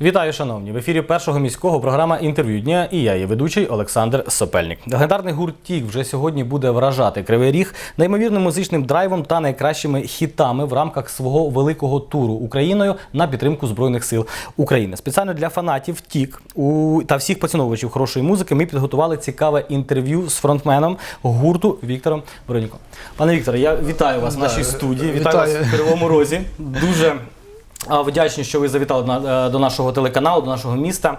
Вітаю, шановні! В ефірі першого міського програма інтерв'ю дня і я, її ведучий Олександр Сопельник. Легендарний гурт «Тік» вже сьогодні буде вражати Кривий Ріг неймовірним музичним драйвом та найкращими хітами в рамках свого великого туру Україною на підтримку Збройних сил України. Спеціально для фанатів «Тік» у... та всіх поціновувачів хорошої музики ми підготували цікаве інтерв'ю з фронтменом гурту Віктором Броніком. Пане Вікторе, я вітаю вас в нашій студії. Вітаю, вітаю. вас в Кривому Розі. Дуже Вдячні, що ви завітали е, до нашого телеканалу, до нашого міста.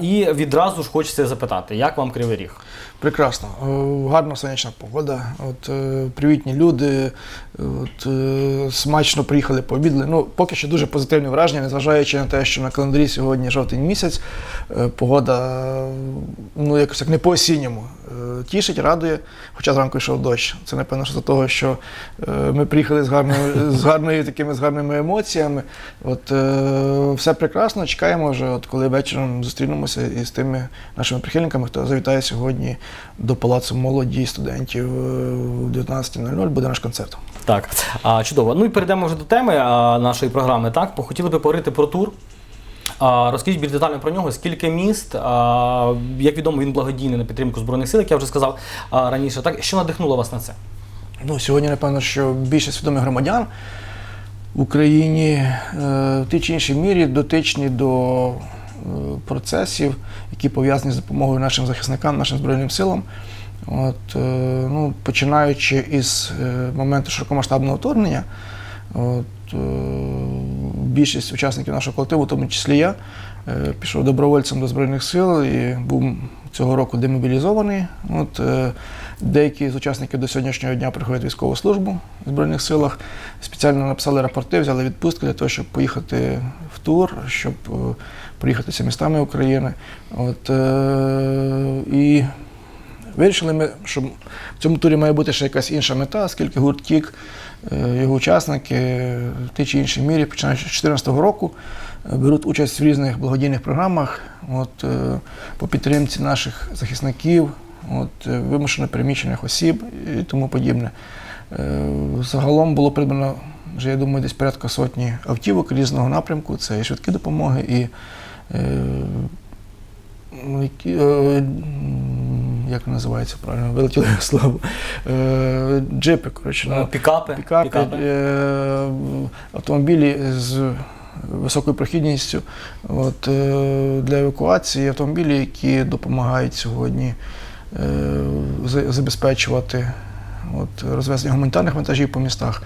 І відразу ж хочеться запитати, як вам Кривий Ріг? Прекрасно. Е, Гарна сонячна погода. От, е, привітні люди. От, е, смачно приїхали, пообідали. Ну, поки що дуже позитивні враження, незважаючи на те, що на календарі сьогодні жовтень місяць. Погода ну, якось як не по-осінньому. Е, Тішить, радує, хоча зранку йшов дощ. Це напевно що за того, що ми приїхали з гарною, з гарною такими з гарними емоціями. От, все прекрасно, чекаємо вже, от, коли вечором зустрінемося із тими нашими прихильниками, хто завітає сьогодні до Палацу молоді студентів е, в 19.00 буде наш концерт. Так, а, чудово. Ну і перейдемо вже до теми а, нашої програми. Так, хотіли би поговорити про тур. А, розкажіть більш детально про нього, скільки міст, а, як відомо, він благодійний на підтримку Збройних сил, як я вже сказав а, раніше. Так, що надихнуло вас на це? Ну, сьогодні, напевно, що більше свідомих громадян в Україні е, в тій чи іншій мірі дотичні до процесів, які пов'язані з допомогою нашим захисникам, нашим Збройним силам. От, е, ну, починаючи із е, моменту широкомасштабного вторгнення, от, е, більшість учасників нашого колективу, в тому числі я, е, пішов добровольцем до Збройних сил і був цього року демобілізований. От, е, деякі з учасників до сьогоднішнього дня приходять військову службу в Збройних силах, спеціально написали рапорти, взяли відпустки для того, щоб поїхати в тур, щоб е, проїхатися містами України. От, е, і Вирішили ми, що в цьому турі має бути ще якась інша мета, оскільки гурт Тік, е, його учасники в тій чи іншій мірі, починаючи з 2014 року, беруть участь в різних благодійних програмах от, по підтримці наших захисників, от, е, вимушено переміщених осіб і тому подібне. Е, Загалом було придбано вже, я думаю, десь порядка сотні автівок різного напрямку. Це і швидкі допомоги, і е, ну, е, як називається правильно, вилетіло слово. Е, джипи, коротше. ну, Пікапи? пікапи, е, автомобілі з високою прохідністю от, е, для евакуації, автомобілі, які допомагають сьогодні забезпечувати от, розвезення гуманітарних вантажів по містах.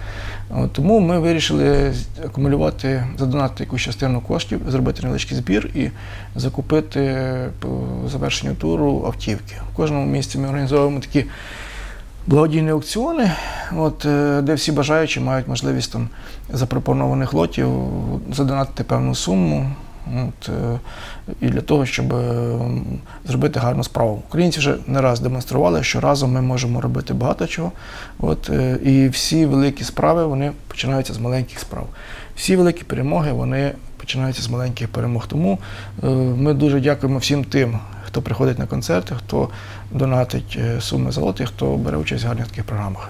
От, тому ми вирішили акумулювати, задонати якусь частину коштів, зробити невеличкий збір і закупити по завершенню туру автівки. В кожному місті ми організовуємо такі благодійні аукціони, от, е, де всі бажаючі мають можливість там запропонованих лотів задонатити певну суму. От, е, і для того, щоб е, зробити гарну справу. Українці вже не раз демонстрували, що разом ми можемо робити багато чого. От, е, і всі великі справи вони починаються з маленьких справ. Всі великі перемоги вони починаються з маленьких перемог. Тому ми дуже дякуємо всім тим, хто приходить на концерти, хто донатить е, суми золотих, хто бере участь в гарних таких програмах.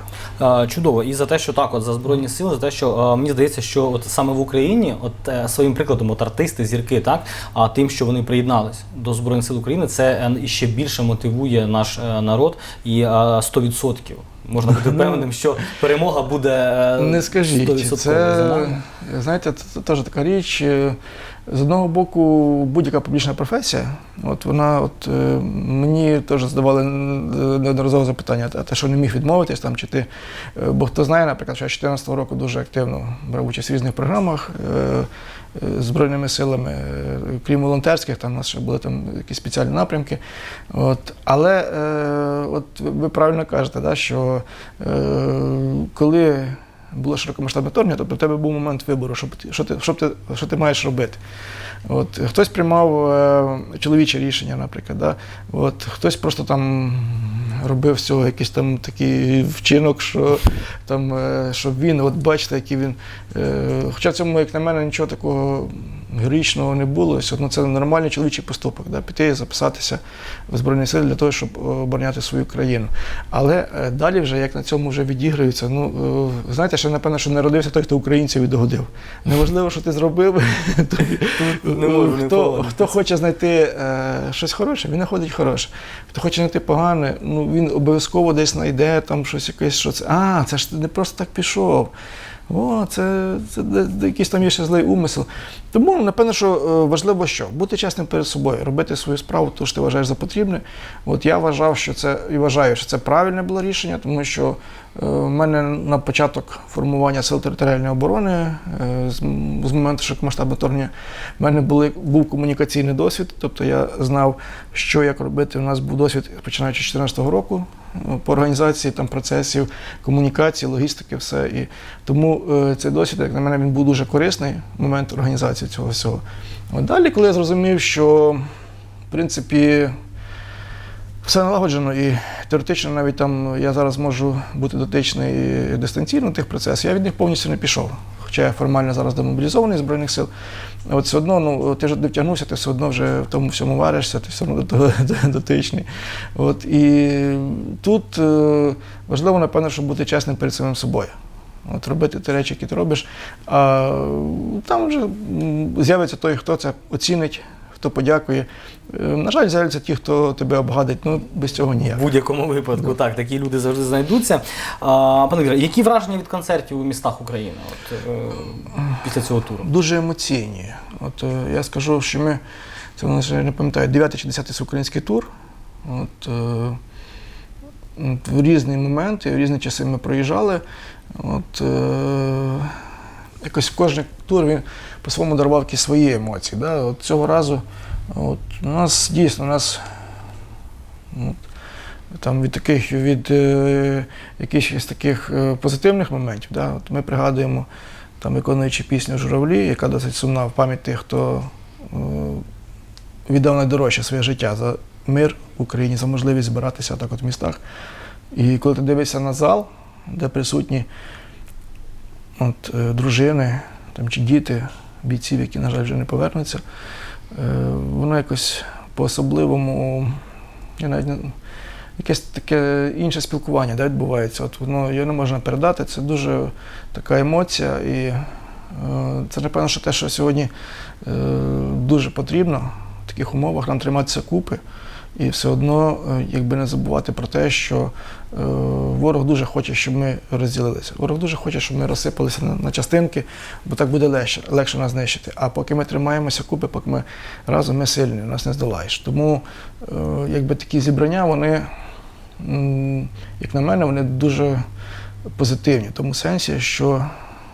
Чудово, і за те, що так, от за збройні сили, за те, що мені здається, що от саме в Україні, от е, своїм прикладом, от артисти, зірки, так, а тим, що вони приєднались до збройних сил України, це е, ще більше мотивує наш народ і е, 100%. Можна бути впевненим, що перемога буде е, Не скажіть, це знаєте, це, теж така річ. е, З одного боку, будь-яка публічна професія, от вона, от е, мені теж задавали неодноразово запитання, а ти що не міг відмовитись там, чи ти. Бо хто знає, наприклад, що я з 2014 року дуже активно брав участь в різних програмах Збройними силами, е, крім волонтерських, там у нас ще були там якісь спеціальні напрямки. От, але е, от ви правильно кажете, да, що е, коли було широкомасштабне вторгнення, тобто в тебе був момент вибору, що, що, ти, що, ти, що ти маєш робити. От, хтось приймав е, чоловіче рішення, наприклад. Да? От, хтось просто там робив цього якийсь там такий вчинок, що, там, е, щоб він, от бачите, який він. Е, хоча цьому, як на мене, нічого такого героїчного не було. Все одно це нормальний чоловічий поступок, да? піти і записатися в Збройні Сили для того, щоб е, обороняти свою країну. Але е, далі вже як на цьому вже відіграються. Ну, е, знаєте, ще напевно, що народився той, хто українців і догодив. Неважливо, що ти зробив. хто, хто хоче знайти щось хороше, він знаходить хороше. Хто хоче знайти погане, ну він обов'язково десь знайде там щось якесь, що це. А, це ж ти не просто так пішов. О, це, це якийсь там є ще злий умисел. Тому, напевно, що е, важливо що? Бути чесним перед собою, робити свою справу, то що ти вважаєш за потрібне. От я вважав, що це і вважаю, що це правильне було рішення, тому що е, в мене на початок формування сил територіальної оборони, е, з, моменту широкомасштабного вторгнення, в мене були, був комунікаційний досвід, тобто я знав, що як робити. У нас був досвід починаючи з 2014 року е, по організації там, процесів, комунікації, логістики, все. І тому е, цей досвід, як на мене, він був дуже корисний момент організації цього всього. От далі, коли я зрозумів, що в принципі все налагоджено і теоретично навіть там я зараз можу бути дотичний дистанційно тих процесів, я від них повністю не пішов. Хоча я формально зараз демобілізований Збройних сил. От все одно, ну ти ж не втягнувся, ти все одно вже в тому всьому варишся, ти все одно до того дотичний. От, і тут е, важливо, напевно, щоб бути чесним перед самим собою. От робити ті речі, які ти робиш. А там вже з'явиться той, хто це оцінить, хто подякує. Е, На жаль, з'являться ті, хто тебе обгадить, ну без цього ніяк. В будь-якому випадку, так, такі люди завжди знайдуться. А, пане Вікторе, які враження від концертів у містах України от, е, після цього туру? Дуже емоційні. От е, я скажу, що ми, це нас, не пам'ятаю, 9 чи 10 український тур. От, в різні моменти, в різні часи ми проїжджали. От, якось кожен тур він по-своєму дарував якісь свої емоції. Да? От цього разу от, у нас дійсно у нас от, там від таких від е, якихось таких е, позитивних моментів. Да? От ми пригадуємо там виконуючи пісню Журавлі, яка досить сумна в пам'ять тих, хто е, віддав найдорожче своє життя за мир в Україні, за можливість збиратися так от в містах. І коли ти дивишся на зал, де присутні от, е, дружини там, чи діти бійців, які, на жаль, вже не повернуться, е, воно якось по-особливому, я навіть не, якесь таке інше спілкування да, відбувається. От воно його не можна передати. Це дуже така емоція. І е, це, напевно, що те, що сьогодні дуже потрібно в таких умовах нам триматися купи. І все одно, якби не забувати про те, що ворог дуже хоче, щоб ми розділилися. Ворог дуже хоче, щоб ми розсипалися на, на частинки, бо так буде легше, легше нас знищити. А поки ми тримаємося купи, поки ми разом ми сильні, нас не здолаєш. Тому е, якби такі зібрання, вони, як на мене, вони дуже позитивні в тому сенсі, що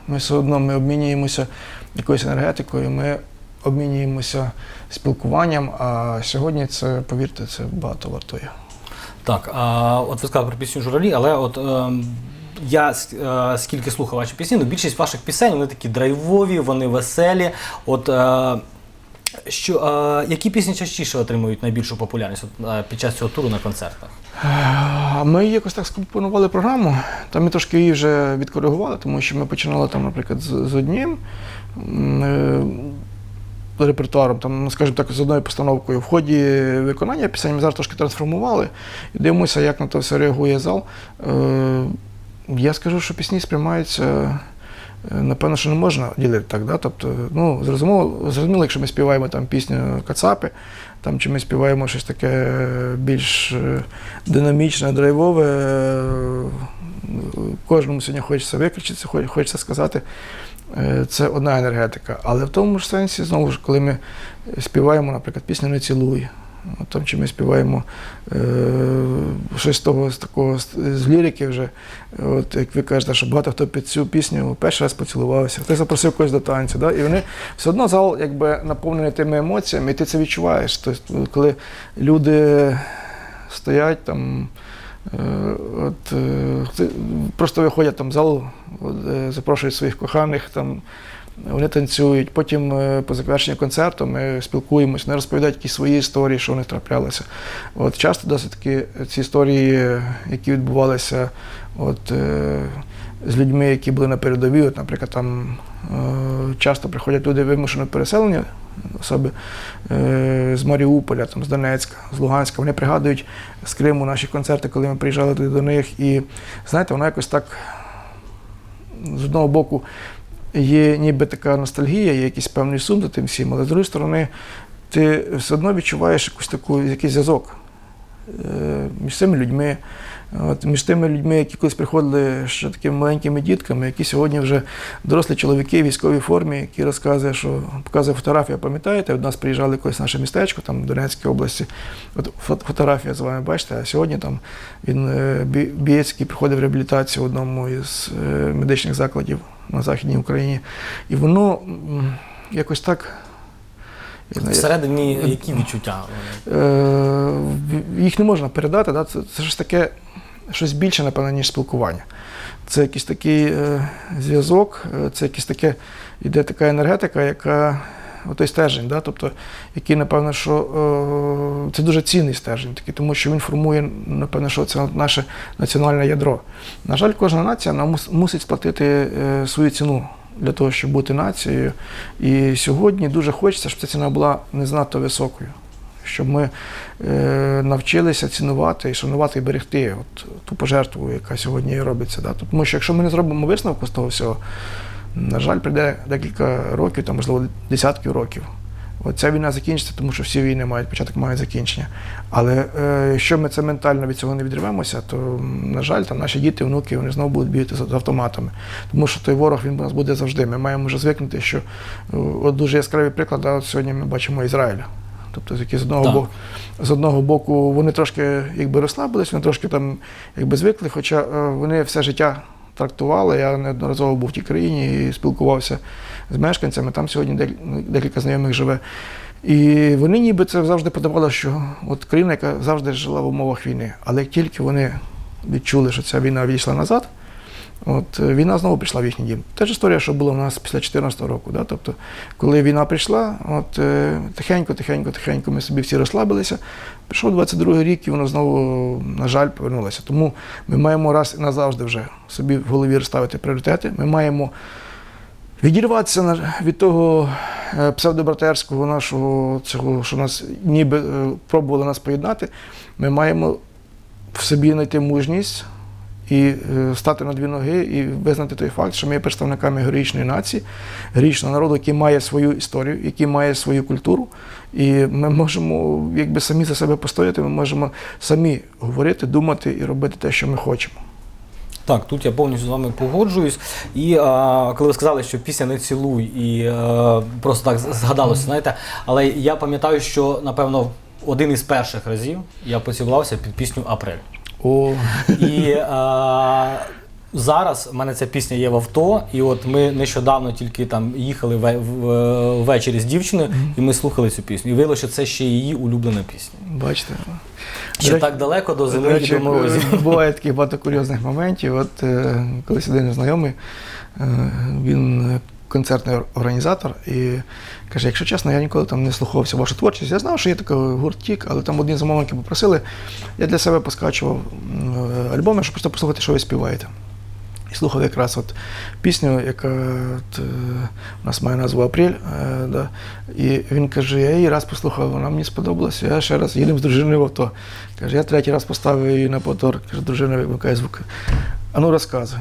ми все одно ми обмінюємося якоюсь енергетикою, ми обмінюємося спілкуванням, а сьогодні це, повірте, це багато вартує. Так, а, от ви сказали про пісню журавлі, але от ем, я е, скільки слухав ваші пісні, ну більшість ваших пісень вони такі драйвові, вони веселі. От е, що, е, які пісні частіше отримують найбільшу популярність от, е, під час цього туру на концертах? Ми якось так скомпонували програму. Там ми трошки її вже відкоригували, тому що ми починали там, наприклад, з, з одним е, репертуаром, там, ну, скажімо так, з одною постановкою. В ході виконання пісень ми зараз трошки трансформували і дивимося, як на це все реагує зал. Е, Я скажу, що пісні сприймаються. е, Напевно, що не можна ділити так, да? тобто, ну, зрозуміло, зрозуміло, якщо ми співаємо там пісню Кацапи, там, чи ми співаємо щось таке більш е, динамічне, драйвове, е, кожному сьогодні хочеться викричитися, хочеться сказати, це одна енергетика. Але в тому ж сенсі, знову ж, коли ми співаємо, наприклад, пісню Не цілуй, там, чи ми співаємо е, щось з того, з такого з лірики вже, от як ви кажете, що багато хто під цю пісню перший раз поцілувався, хтось запросив когось до танцю. Да? І вони все одно зал якби наповнений тими емоціями, і ти це відчуваєш. Тобто, коли люди стоять там. Е, От, е, просто виходять там в зал, от, е, запрошують своїх коханих, там, вони танцюють. Потім по завершенні концерту ми спілкуємося, вони розповідають якісь свої історії, що в них траплялося. От, часто досить таки ці історії, які відбувалися от, з людьми, які були на передовій. От, наприклад, там часто приходять люди вимушено переселення, особи е, з Маріуполя, там, з Донецька, з Луганська. Вони пригадують з Криму наші концерти, коли ми приїжджали до них. І знаєте, воно якось так з одного боку є ніби така ностальгія, є якийсь певний сум за тим всім, але з іншої сторони, ти все одно відчуваєш якусь таку, якийсь зв'язок е, між цими людьми. От, між тими людьми, які колись приходили ще такими маленькими дітками, які сьогодні вже дорослі чоловіки в військовій формі, які розказує, що показує фотографію, пам'ятаєте, от нас приїжджали колись наше містечко, там в Донецькій області. От фотографія з вами бачите, а сьогодні там він е, бієць, який приходив в реабілітацію в одному із е, медичних закладів на Західній Україні. І воно якось так. Знаю, Всередині які відчуття? е, їх не можна передати. Да? Це, це ж таке щось більше, напевно, ніж спілкування. Це якийсь такий е, зв'язок, е, це якась таке, іде така енергетика, яка отой стержень, да? тобто, який, напевно, що е, це дуже цінний стержень, такий, тому що він формує, напевно, що це наше національне ядро. На жаль, кожна нація вона мус- мусить сплатити е, свою ціну для того, щоб бути нацією. І сьогодні дуже хочеться, щоб ця ціна була не занадто високою. Щоб ми е, навчилися цінувати і шанувати і берегти от, ту пожертву, яка сьогодні робиться. Да? Тому що якщо ми не зробимо висновку з того всього, на жаль, прийде декілька років, там, можливо, десятків років. Ця війна закінчиться, тому що всі війни мають початок, мають закінчення. Але е, якщо ми це ментально від цього не відриваємося, то, на жаль, там наші діти, внуки, вони знову будуть бігати з, автоматами. Тому що той ворог він у нас буде завжди. Ми маємо вже звикнути, що е, от дуже яскравий приклад, от сьогодні ми бачимо Ізраїль. Тобто, які з одного Так. боку, з одного боку вони трошки якби розслабились, вони трошки там якби звикли, хоча е, вони все життя трактували. Я неодноразово був в тій країні і спілкувався з мешканцями. Там сьогодні декілька знайомих живе. І вони ніби це завжди подавали, що от країна, яка завжди жила в умовах війни. Але як тільки вони відчули, що ця війна відійшла назад, от е, війна знову прийшла в їхній дім. Те ж історія, що було в нас після 2014 року. Да? Тобто, коли війна прийшла, от е, тихенько, тихенько, тихенько ми собі всі розслабилися. Прийшов 22 рік, і воно знову, на жаль, повернулося. Тому ми маємо раз і назавжди вже собі в голові розставити пріоритети. Ми маємо відірватися від того е, псевдобратерського нашого цього, що нас ніби пробували нас поєднати. Ми маємо в собі знайти мужність і е, стати на дві ноги і визнати той факт, що ми є представниками героїчної нації, героїчного народу, який має свою історію, який має свою культуру. І ми можемо якби самі за себе постояти, ми можемо самі говорити, думати і робити те, що ми хочемо. Так, тут я повністю з вами погоджуюсь. І а, коли ви сказали, що пісня не цілуй, і е, просто так згадалося, знаєте, але я пам'ятаю, що напевно один із перших разів я поцілувався під пісню Апрель. О, І а, зараз в мене ця пісня є в авто, і от ми нещодавно тільки там їхали ве- в- ввечері з дівчиною, і ми слухали цю пісню. І виявилося, що це ще її улюблена пісня. бачите. Ще так далеко до зими і до морозів. е, буває таких багато курйозних моментів. От е, колись один знайомий, е, він е, концертний організатор, і каже: якщо чесно, я ніколи там не слухався вашу творчість. Я знав, що є такий гуртік, але там одні замовники попросили. Я для себе поскачував е, альбоми, щоб просто послухати, що ви співаєте. І слухав якраз от пісню, яка от, е, у нас має назву Апрель. Е, да. І він каже: я її раз послухав, вона мені сподобалася. Я ще раз їдемо з дружиною в авто. Каже, я третій раз поставив її на повтор. Каже, дружина вимикає звук. А ну розказуй.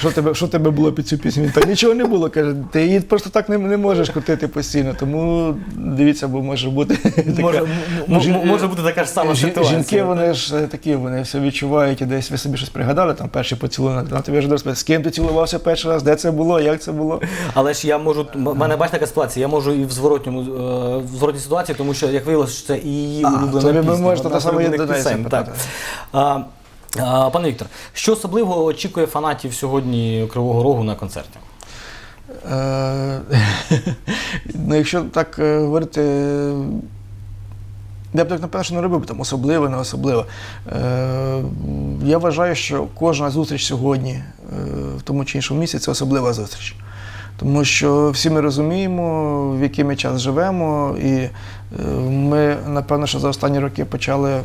Що тебе, що тебе було під цю пісню? Він, Та нічого не було. Каже, ти її просто так не, не можеш крутити постійно. Тому дивіться, бо може бути така- Може, м- м- Жін- може бути така ж сама ситуація. Жінки, вони ж е, такі, вони все відчувають, і десь ви собі щось пригадали, там перший поцілунок, на тобі вже розповідає, з ким ти цілувався перший раз, де це було, як це було. Але ж я можу, в мене бачите така ситуація, я можу і в зворотньому е, в зворотній ситуації, тому що як виявилося, що це і її улюблена пісня. можете одна те з саме улюблених до пане Віктор, що особливо очікує фанатів сьогодні Кривого Рогу на концерті? Е, ну, якщо так е, говорити, я б так напевно, що не робив там особливо, не особливо. Е, я вважаю, що кожна зустріч сьогодні, в тому чи іншому місці, це особлива зустріч. Тому що всі ми розуміємо, в який ми час живемо, і ми, напевно, що за останні роки почали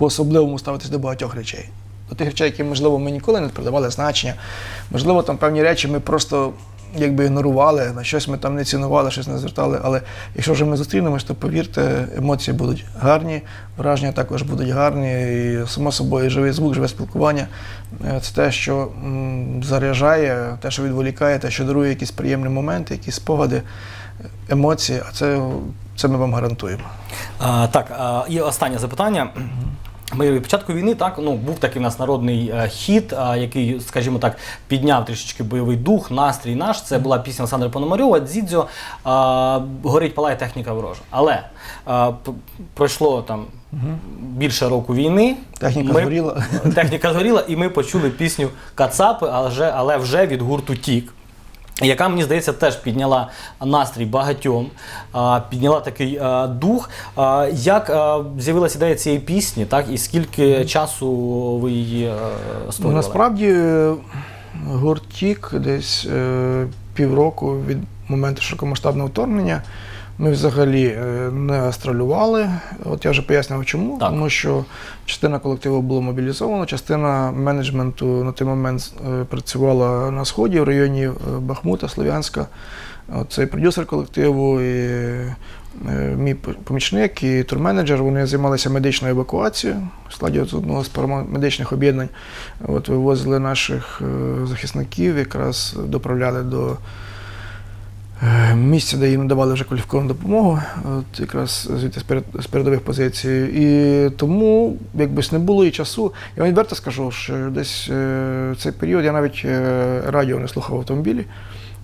по-особливому ставитись до багатьох речей. до тих речей, які, можливо, ми ніколи не придавали значення. Можливо, там певні речі ми просто якби ігнорували, на щось ми там не цінували, щось не звертали. Але якщо вже ми зустрінемось, то повірте, емоції будуть гарні, враження також будуть гарні. І само собою живий звук, живе спілкування е, це те, що заряджає, те, що відволікає, те, що дарує якісь приємні моменти, якісь спогади, емоції. А це, це ми вам гарантуємо. А, так, і останнє запитання. Ми від початку війни так ну був такий в нас народний е, хіт, а, який, скажімо так, підняв трішечки бойовий дух, настрій наш. Це була пісня Олександра Пономарьова, Дзідзьо. А, горить палає техніка ворожа. Але пройшло там більше року війни. Техніка Ми- згоріла. Техніка згоріла, і ми почули пісню Кацапи, але вже, але вже від гурту Тік. Яка, мені здається, теж підняла настрій багатьом, підняла такий дух. Як з'явилася ідея цієї пісні, так і скільки часу ви її е, створювали? насправді гуртік десь е, півроку від моменту широкомасштабного вторгнення. Ми взагалі е, не гастролювали. От я вже пояснював, чому. Так. Тому що частина колективу була мобілізована, частина менеджменту на той момент е, працювала на сході в районі е, Бахмута, Слов'янська. Цей продюсер колективу і мій помічник і турменеджер вони займалися медичною евакуацією в складі одного з парамедичних об'єднань. От вивозили наших захисників, якраз доправляли до е, місця, де їм надавали вже кваліфіковану допомогу, от якраз звідти з передових позицій. І тому, якби ж не було і часу, я вам відверто скажу, що десь е, цей період я навіть е, радіо не слухав в автомобілі.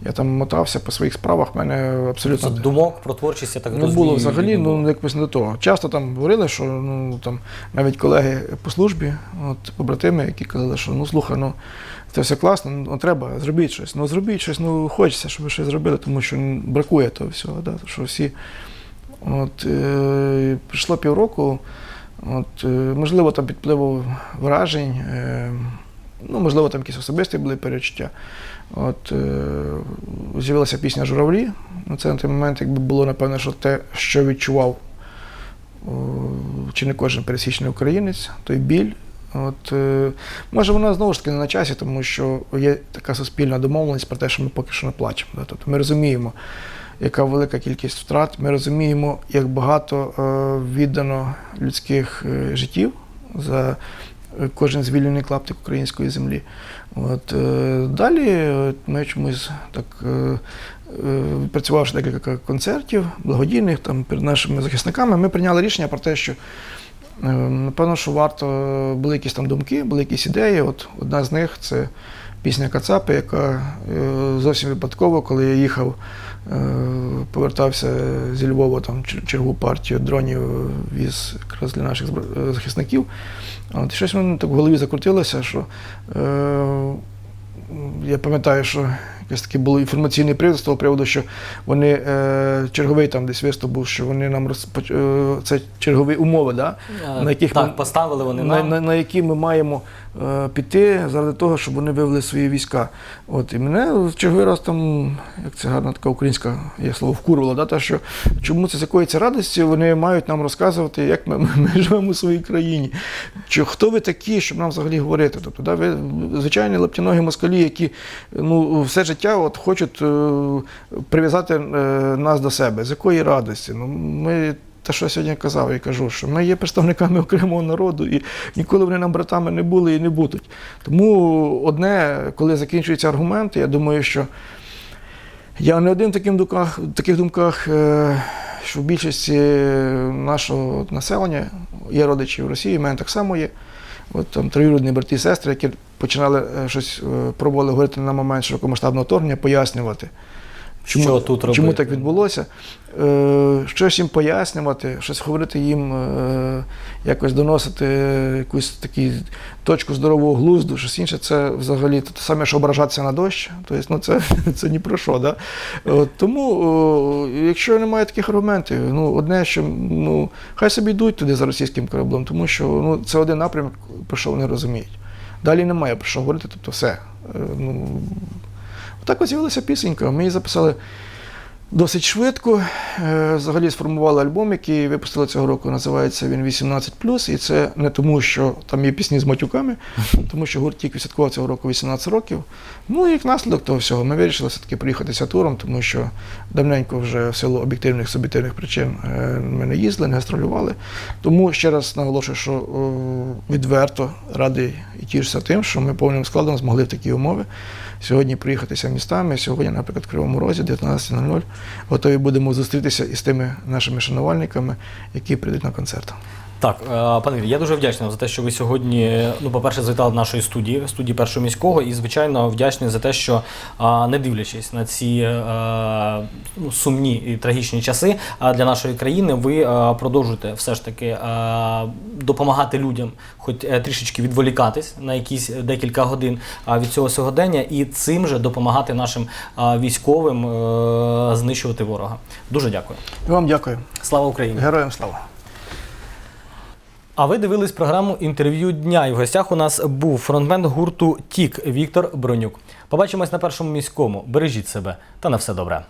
Я там мотався по своїх справах, в мене абсолютно Це думок про творчість, я так не було взагалі, ну якось не до того. Часто там говорили, що ну там навіть колеги по службі, от побратими, які казали, що ну слухай, ну це все класно, ну треба, зробіть щось. Ну зробіть щось, ну хочеться, щоб ви щось зробили, тому що ну, бракує того всього, да, що всі. От е, прийшло півроку, от, е, можливо, там під впливом вражень, е, ну, можливо, там якісь особисті були перечуття. От, е, з'явилася пісня Журавлі. Ну, це на той момент якби було, напевно, що те, що відчував о, чи не кожен пересічний українець, той біль. От, е, може, вона знову ж таки не на часі, тому що є така суспільна домовленість про те, що ми поки що не плачемо. Да? Тобто ми розуміємо, яка велика кількість втрат, ми розуміємо, як багато е, віддано людських е, життів за е, кожен звільнений клаптик української землі. От, е, далі ми чомусь так, е, е, відпрацювавши декілька концертів благодійних там, перед нашими захисниками, ми прийняли рішення про те, що напевно, що варто були якісь там думки, були якісь ідеї. От одна з них це пісня Кацапи, яка е, зовсім випадково, коли я їхав, е, повертався зі Львова там чер- чергову партію дронів віз якраз для наших е, захисників. От, щось в мене так в голові закрутилося, що е, я пам'ятаю, що якесь таке було інформаційний привід з того приводу, що вони е, черговий там десь виступ був, що вони нам розпоч... е, це чергові умови, да? На яких так, ми- поставили вони на, нам. на, на які ми маємо піти заради того, щоб вони вивели свої війська. От і мене в черговий раз там, як це гарна така українська є слово, вкурвало, да, те, що чому це з якої це радості вони мають нам розказувати, як ми, ми, ми живемо у своїй країні. Чи хто ви такі, щоб нам взагалі говорити? Тобто, да, ви звичайні лаптяногі москалі, які ну, все життя от, хочуть е, прив'язати е, нас до себе. З якої радості? Ну, ми те, що я сьогодні казав і кажу, що ми є представниками окремого народу, і ніколи вони нам братами не були і не будуть. Тому одне, коли закінчуються аргументи, я думаю, що я не один в таких думках, в таких думках що в більшості нашого населення є родичі в Росії, в мене так само є. От там троюрідні брати і сестри, які починали е, щось е, пробували говорити на момент широкомасштабного вторгнення, пояснювати. Що тут робити? чому так відбулося? Е, щось їм пояснювати, щось говорити їм, е, якось доносити якусь таку точку здорового глузду, щось інше, це взагалі те саме, що ображатися на дощ. Тобто, ну, це, це ні про що. Да? От, тому, о, якщо немає таких аргументів, ну, одне, що ну, хай собі йдуть туди за російським кораблем, тому що ну, це один напрямок, про що вони розуміють. Далі немає про що говорити, тобто все. Е, Ну, так от з'явилася пісенька. Ми її записали Досить швидко. Е, Взагалі сформували альбом, який випустили цього року. Називається він 18 І це не тому, що там є пісні з матюками, тому що гурт тільки святкував цього року 18 років. Ну і як наслідок того всього, ми вирішили все-таки приїхатися туром, тому що давненько вже в силу об'єктивних суб'єктивних причин е, ми не їздили, не гастролювали. Тому ще раз наголошую, що відверто радий і тішуся тим, що ми повним складом змогли в такі умови сьогодні приїхатися містами. Сьогодні, наприклад, в Кривому Розі, 19.00, готові будемо зустрітися із тими нашими шанувальниками, які прийдуть на концерт. Так, е, пане Юрій, я дуже вдячний за те, що ви сьогодні, ну, по-перше, завітали до нашої студії, студії першого міського, і, звичайно, вдячний за те, що не дивлячись на ці е, ну, сумні і трагічні часи для нашої країни, ви е, продовжуєте все ж таки допомагати людям, хоч трішечки відволікатись на якісь декілька годин від цього сьогодення, і цим же допомагати нашим військовим знищувати ворога. Дуже дякую. І вам дякую. Слава Україні! Героям слава! А ви дивились програму інтерв'ю дня. І в гостях у нас був фронтмен гурту Тік Віктор Бронюк. Побачимось на першому міському. Бережіть себе та на все добре.